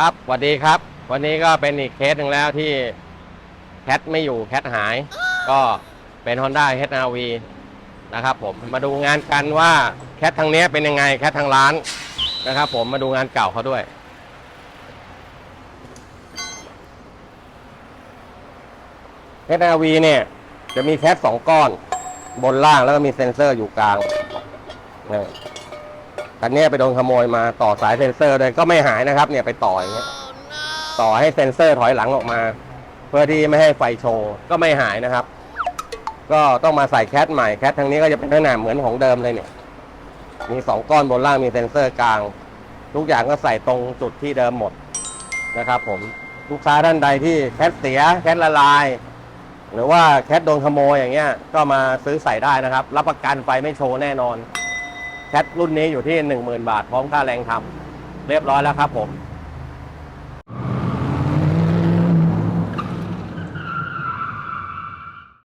ครับสวัสดีครับ วันนี้ก็เป็นอีกเคสหนึ่งแล้วที่แคทไม่อยู่แคทหาย ก็เป็น Honda HRV นะครับผมมาดูงานกันว่าแคททางเนี้ยเป็นยังไงแคททางร้านนะครับ ผมมาดูงานเก่าเขาด้วย HRV เนี่ย จะมีแคทสองก้อน บนล่างแล้วก็มีเซ็นเซอร์อยู่กลางเนี่ย คันนี้ไปโดนขโมยมาต่อสายเซ็นเซอร์เลยก็ไม่หายนะครับ เนี่ยไปต่ออย่างเงี้ยต่อให้เซ็นเซอร์ถอยหลังออกมา เพื่อที่ไม่ให้ไฟโชว์ก็ไม่หายนะครับ ก็ต้องมาใส่แคทใหม่แคททางนี้ก็จะเป็นลักษณะเหมือนของเดิมเลยเนี่ย มีสองก้อนบนล่างมีเซ็นเซอร์กลาง ทุกอย่างก็ใส่ตรงจุดที่เดิมหมดนะครับ ผมลูกค้าท่านใดที่แคทเสียแคทละลาย หรือว่าแคทโดนขโมยอย่างเงี้ย ก็มาซื้อใส่ได้นะครับ รับประกันไฟไม่โชว์แน่นอน แคทรุ่นนี้อยู่ที่หนึ่งหมื่นบาท พร้อมค่าแรงทำเรียบร้อยแล้วครับผม